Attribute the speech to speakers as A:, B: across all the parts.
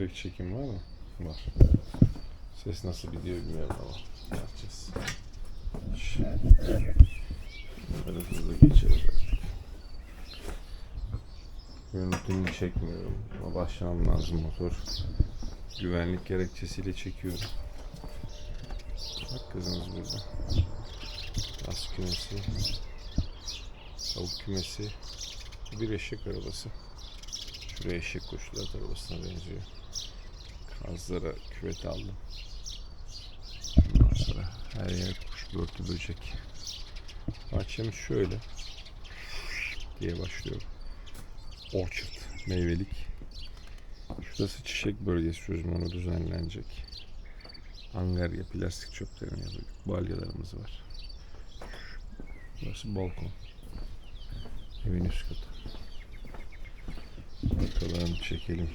A: Direkt çekim var mı? Var. Ses nasıl gidiyor bilmiyorum ama yapacağız. Böyle hızlı geçeriz artık. Görüntümü çekmiyorum ama başlamam lazım motor. Güvenlik gerekçesiyle çekiyorum. Bak kızımız burada. Az kümesi. Tavuk kümesi. Bir eşek arabası. Şuraya eşek koşular arabasına benziyor. Kazlara küvet aldım. Ondan sonra her yer kuş börtü böcek. Bahçemiz şöyle diye başlıyor. Orchard, meyvelik. Şurası çiçek bölgesi çözümü onu düzenlenecek. Angarya plastik çöplerini yapıyorduk. Balyalarımız var. Burası balkon. Evin üst katı. Bakalım çekelim.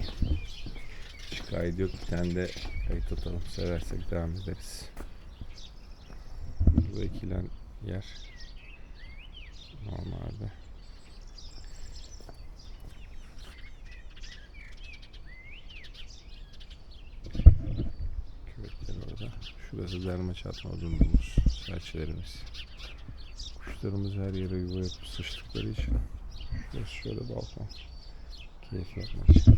A: Hiç kaydı yok. Bir tane de kayıt atalım. Seversek devam ederiz. Bu ekilen yer normalde. Küvetler orada. Şurası derme çatma odunumuz. Serçelerimiz. Kuşlarımız her yere yuva yapıp sıçtıkları için. Şurası şöyle balkon. Keyif yapmak için.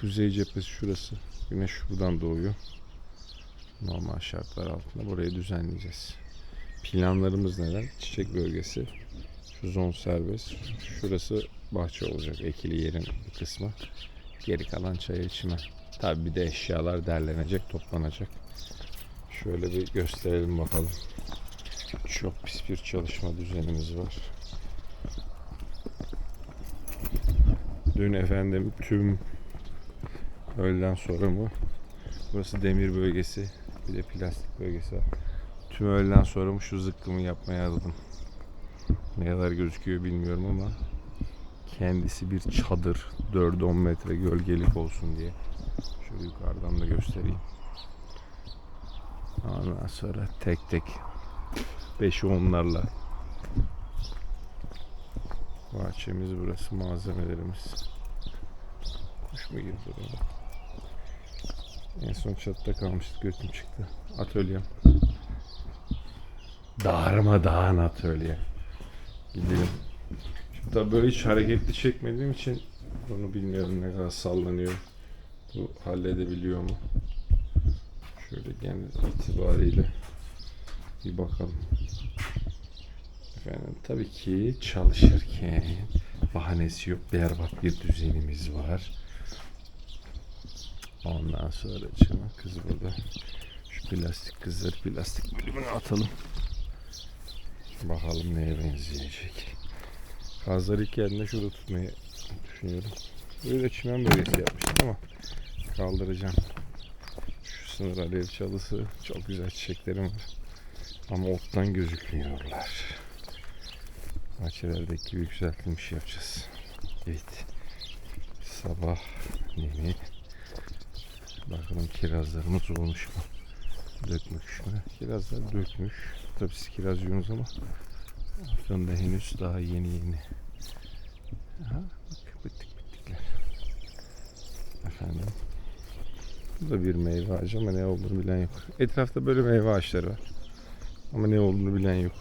A: Kuzey cephesi şurası. Güneş şuradan doğuyor. Normal şartlar altında burayı düzenleyeceğiz. Planlarımız neler? Çiçek bölgesi. Şu zon serbest. Şurası bahçe olacak. Ekili yerin bir kısmı. Geri kalan çaya içime. Tabi bir de eşyalar derlenecek, toplanacak. Şöyle bir gösterelim bakalım. Çok pis bir çalışma düzenimiz var. Dün efendim tüm öğleden sonra mı? Burası demir bölgesi. Bir de plastik bölgesi var. Tüm öğleden sonra mı şu zıkkımı yapmaya aradım. Ne kadar gözüküyor bilmiyorum ama kendisi bir çadır 4-10 metre gölgelik olsun diye. Şöyle yukarıdan da göstereyim. Ondan sonra tek tek 5'i onlarla bahçemiz burası malzemelerimiz. Kuş mu girdi oraya? En son çatıda kalmıştık götüm çıktı. Atölyem. Darmadağın atölye. Gidelim. Şimdi tabii böyle hiç hareketli çekmediğim için bunu bilmiyorum ne kadar sallanıyor. Bu halledebiliyor mu? Şöyle genel itibariyle bir bakalım. Efendim tabii ki çalışırken bahanesi yok. Berbat bir düzenimiz var. Ondan sonra canım kız burada. Şu plastik kızları plastik bölümüne atalım. Bakalım neye benzeyecek. Kazları ilk geldiğinde şurada tutmayı düşünüyorum. Böyle çimen bölgesi yapmıştım ama kaldıracağım. Şu sınır alev çalısı çok güzel çiçeklerim var. Ama ottan gözükmüyorlar. Bahçelerdeki yükseltilmiş yapacağız. Evet. Sabah yeni. Bakalım kirazlarımız olmuş mu? Dökmüş mü? Kirazlar dökmüş. Tabii siz kiraz yiyorsunuz ama Afyon'da henüz daha yeni yeni. Aha, bak bittik bittikler. Efendim. Bu da bir meyve ağacı ama ne olduğunu bilen yok. Etrafta böyle meyve ağaçları var. Ama ne olduğunu bilen yok.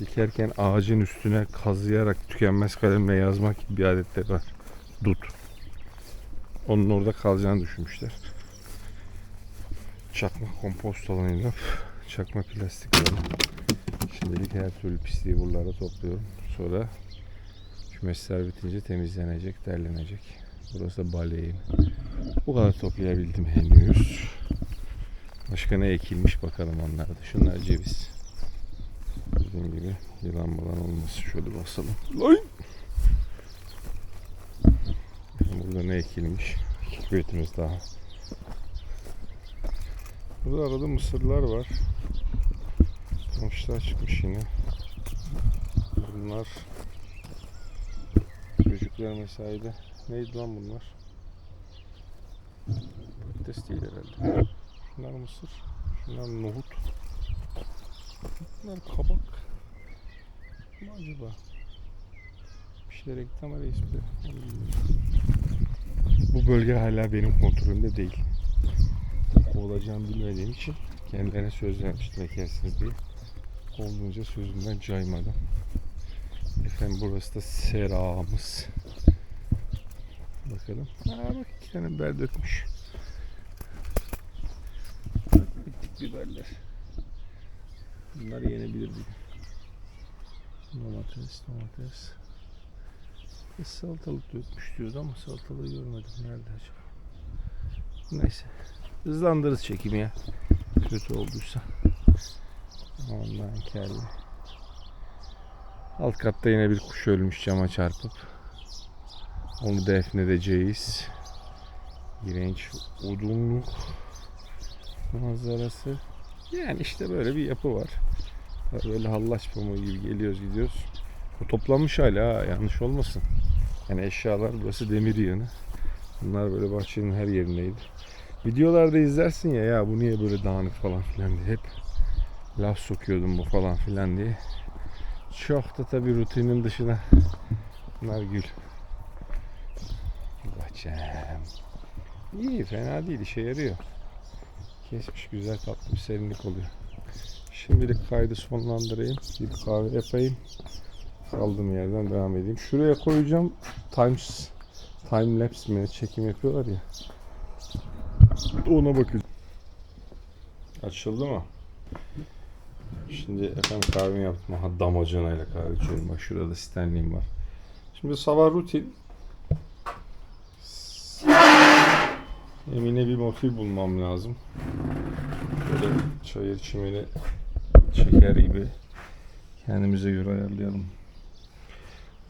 A: Dikerken ağacın üstüne kazıyarak tükenmez kalemle yazmak gibi bir adetleri var. Onun orada kalacağını düşünmüşler. Çakma kompost alanıyla çakma plastik alanı. Şimdilik her türlü pisliği buralara topluyorum. Sonra kümesler bitince temizlenecek, derlenecek. Burası da baleyim. Bu kadar toplayabildim henüz. Başka ne ekilmiş bakalım onlarda. Şunlar ceviz. Dediğim gibi yılan malan olmasın. Şöyle basalım. Lan! Burada ne ekilmiş? İki küvetimiz daha. Burada arada mısırlar var. Sonuçlar çıkmış yine. Bunlar çocuklar mesaide. Neydi lan bunlar? Patates değil herhalde. Şunlar mısır. Şunlar nohut. Bunlar kabak. Ne acaba? Bir şeylere gitti ama reis bir. bilmiyorum. Bu bölge hala benim kontrolümde değil. Kovulacağımı bilmediğim için kendilerine söz vermiştim ekersiniz diye. Olduğunca sözümden caymadım. Efendim burası da seramız. Bakalım. Aa bak iki tane biber dökmüş. Bittik biberler. Bunlar yenebilir bir gün. Domates, domates. Bir salatalık dökmüş diyordu ama salatalığı görmedim. Nerede acaba? Neyse. Hızlandırırız çekimi ya. Kötü olduysa. Ondan kelli. Alt katta yine bir kuş ölmüş cama çarpıp. Onu defnedeceğiz. İğrenç odunluk manzarası. Yani işte böyle bir yapı var. Böyle hallaç pamuğu gibi geliyoruz gidiyoruz. O toplanmış hala ha, yanlış olmasın. Yani eşyalar burası demir yığını. Bunlar böyle bahçenin her yerindeydi. Videolarda izlersin ya ya bu niye böyle dağınık falan filan diye hep laf sokuyordum bu falan filan diye. Çok da tabi rutinin dışına bunlar gül. Bahçem. İyi fena değil işe yarıyor. Kesmiş güzel tatlı bir serinlik oluyor. Şimdilik kaydı sonlandırayım. Bir kahve yapayım. Kaldığım yerden devam edeyim. Şuraya koyacağım. Times time lapse mi çekim yapıyorlar ya. Ona bakacağım. Açıldı mı? Şimdi efendim kahvemi yaptım. Aha damacanayla kahve içiyorum. Bak şurada Stanley'im var. Şimdi sabah rutin. Emine bir motif bulmam lazım. Böyle çayır çimeni çeker gibi kendimize göre ayarlayalım.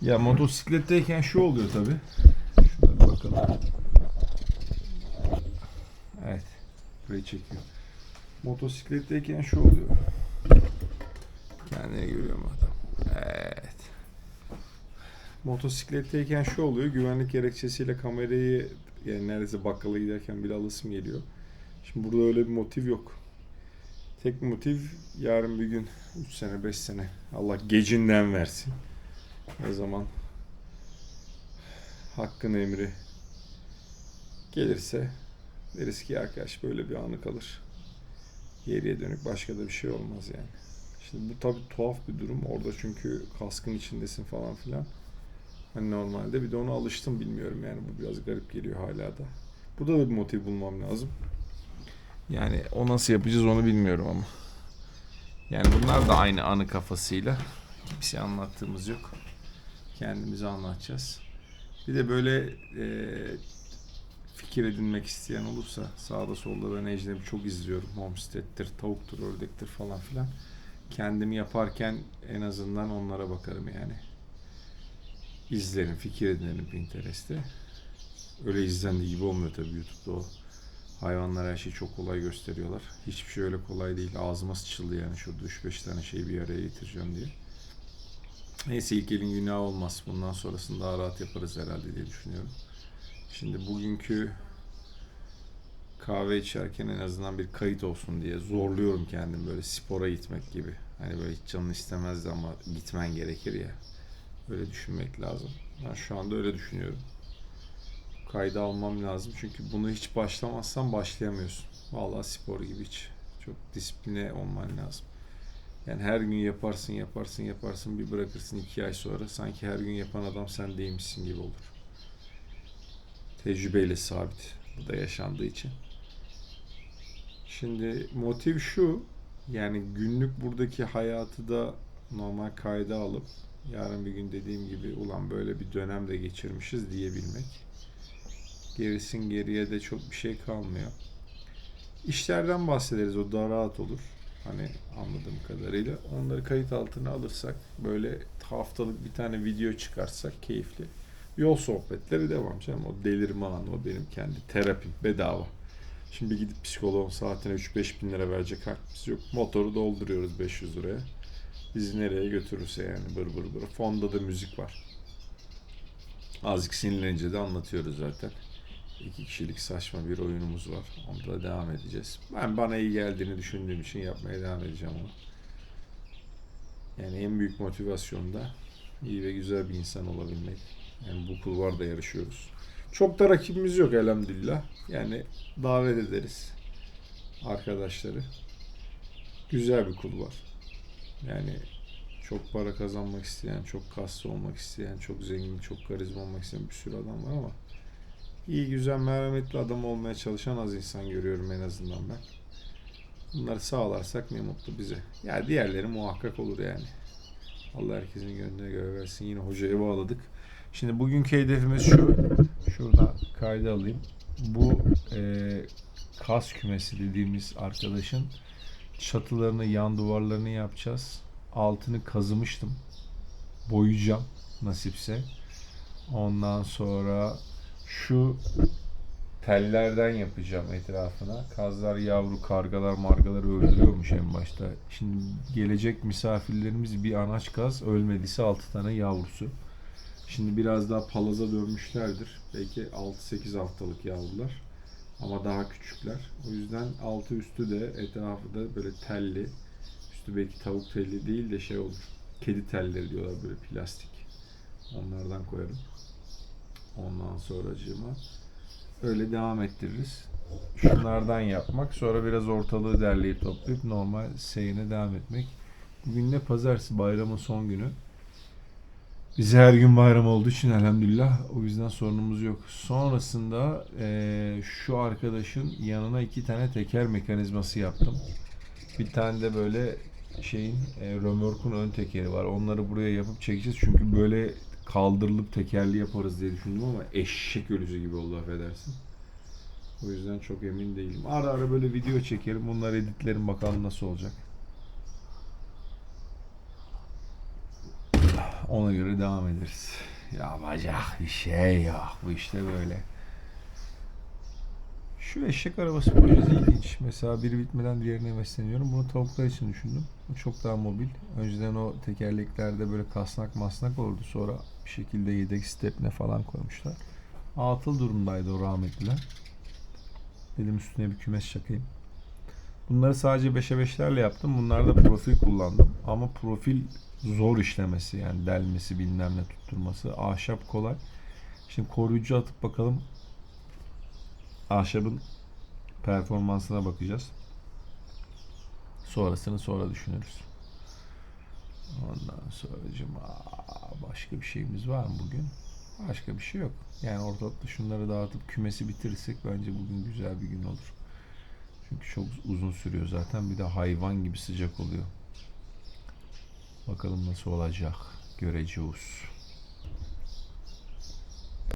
A: Ya motosikletteyken şu oluyor tabi. Şuna bir bakalım. Evet. Burayı çekiyor. Motosikletteyken şu oluyor. Kendine görüyor mu adam? Evet. Motosikletteyken şu oluyor. Güvenlik gerekçesiyle kamerayı yani neredeyse bakkala giderken bile alısım geliyor. Şimdi burada öyle bir motiv yok. Tek motiv yarın bir gün 3 sene 5 sene Allah gecinden versin. Ne zaman hakkın emri gelirse deriz ki arkadaş böyle bir anı kalır. Geriye dönük başka da bir şey olmaz yani. Şimdi bu tabi tuhaf bir durum. Orada çünkü kaskın içindesin falan filan. Hani normalde bir de ona alıştım bilmiyorum yani bu biraz garip geliyor hala da. Burada da bir motiv bulmam lazım. Yani o nasıl yapacağız onu bilmiyorum ama. Yani bunlar da aynı anı kafasıyla. Bir şey anlattığımız yok. Kendimize anlatacağız. Bir de böyle e, fikir edinmek isteyen olursa sağda solda ben ecnebi çok izliyorum. Homestead'tir, tavuktur, ördektir falan filan. Kendimi yaparken en azından onlara bakarım yani. İzlerim, fikir edinerim Pinterest'te. Öyle izlendiği gibi olmuyor tabii YouTube'da o. Hayvanlar her şeyi çok kolay gösteriyorlar. Hiçbir şey öyle kolay değil. Ağzıma sıçıldı yani şurada 3-5 tane şeyi bir araya getireceğim diye. Neyse ilk elin günahı olmaz. Bundan sonrasını daha rahat yaparız herhalde diye düşünüyorum. Şimdi bugünkü kahve içerken en azından bir kayıt olsun diye zorluyorum kendim böyle spora gitmek gibi. Hani böyle hiç canın istemezdi ama gitmen gerekir ya. Öyle düşünmek lazım. Ben şu anda öyle düşünüyorum. Kayda almam lazım çünkü bunu hiç başlamazsan başlayamıyorsun. Vallahi spor gibi hiç. Çok disipline olman lazım. Yani her gün yaparsın yaparsın yaparsın bir bırakırsın iki ay sonra sanki her gün yapan adam sen değilmişsin gibi olur. Tecrübeyle sabit. Bu da yaşandığı için. Şimdi motiv şu. Yani günlük buradaki hayatı da normal kayda alıp yarın bir gün dediğim gibi ulan böyle bir dönem de geçirmişiz diyebilmek. Gerisin geriye de çok bir şey kalmıyor. İşlerden bahsederiz o daha rahat olur. Hani anladığım kadarıyla. Onları kayıt altına alırsak böyle haftalık bir tane video çıkarsak keyifli. Yol sohbetleri devam canım. O delirme anı o benim kendi terapim bedava. Şimdi gidip psikoloğun saatine 3-5 bin lira verecek hakkımız yok. Motoru dolduruyoruz 500 liraya. Bizi nereye götürürse yani bır bır bır. Fonda da müzik var. Azıcık sinirlenince de anlatıyoruz zaten. İki kişilik saçma bir oyunumuz var. Onda da devam edeceğiz. Ben bana iyi geldiğini düşündüğüm için yapmaya devam edeceğim onu. Yani en büyük motivasyon da iyi ve güzel bir insan olabilmek. Yani bu kulvarda yarışıyoruz. Çok da rakibimiz yok elhamdülillah. Yani davet ederiz arkadaşları. Güzel bir kul var. Yani çok para kazanmak isteyen, çok kaslı olmak isteyen, çok zengin, çok karizma olmak isteyen bir sürü adam var ama iyi, güzel, merhametli adam olmaya çalışan az insan görüyorum en azından ben. Bunları sağlarsak ne mutlu bize. Ya diğerleri muhakkak olur yani. Allah herkesin gönlüne göre versin. Yine hocaya bağladık. Şimdi bugünkü hedefimiz şu. Şuradan kayda alayım. Bu e, kas kümesi dediğimiz arkadaşın çatılarını, yan duvarlarını yapacağız. Altını kazımıştım. Boyayacağım nasipse. Ondan sonra şu tellerden yapacağım etrafına. Kazlar yavru kargalar margaları öldürüyormuş en başta. Şimdi gelecek misafirlerimiz bir anaç kaz ölmediyse 6 tane yavrusu. Şimdi biraz daha palaza dönmüşlerdir. Belki 6-8 haftalık yavrular. Ama daha küçükler. O yüzden altı üstü de etrafı da böyle telli. Üstü belki tavuk telli değil de şey olur. Kedi telleri diyorlar böyle plastik. Onlardan koyarım. Ondan sonracığıma öyle devam ettiririz. Şunlardan yapmak. Sonra biraz ortalığı derleyip toplayıp normal seyine devam etmek. Bugün de pazartesi bayramın son günü. Bize her gün bayram olduğu için elhamdülillah o yüzden sorunumuz yok. Sonrasında eee, şu arkadaşın yanına iki tane teker mekanizması yaptım. Bir tane de böyle şeyin e, römorkun ön tekeri var. Onları buraya yapıp çekeceğiz. Çünkü böyle kaldırılıp tekerli yaparız diye düşündüm ama eşek ölüsü gibi oldu affedersin. O yüzden çok emin değilim. Ara ara böyle video çekelim. Bunları editlerim bakalım nasıl olacak. Ona göre devam ederiz. Yapacak bir şey yok. Bu işte böyle. Şu eşek arabası projesi ilginç. Mesela biri bitmeden diğerine hevesleniyorum. Bunu tavuklar için düşündüm. Bu çok daha mobil. Önceden o tekerleklerde böyle kasnak masnak olurdu. Sonra bir şekilde yedek stepne falan koymuşlar. Atıl durumdaydı o rahmetliler. Dedim üstüne bir kümes çakayım. Bunları sadece 5'e 5'lerle yaptım. Bunlarda profil kullandım. Ama profil zor işlemesi yani delmesi bilmem ne tutturması. Ahşap kolay. Şimdi koruyucu atıp bakalım ahşabın performansına bakacağız. Sonrasını sonra düşünürüz. Ondan sonra başka bir şeyimiz var mı bugün? Başka bir şey yok. Yani ortalıkta şunları dağıtıp kümesi bitirirsek bence bugün güzel bir gün olur. Çünkü çok uzun sürüyor zaten. Bir de hayvan gibi sıcak oluyor. Bakalım nasıl olacak. Göreceğiz.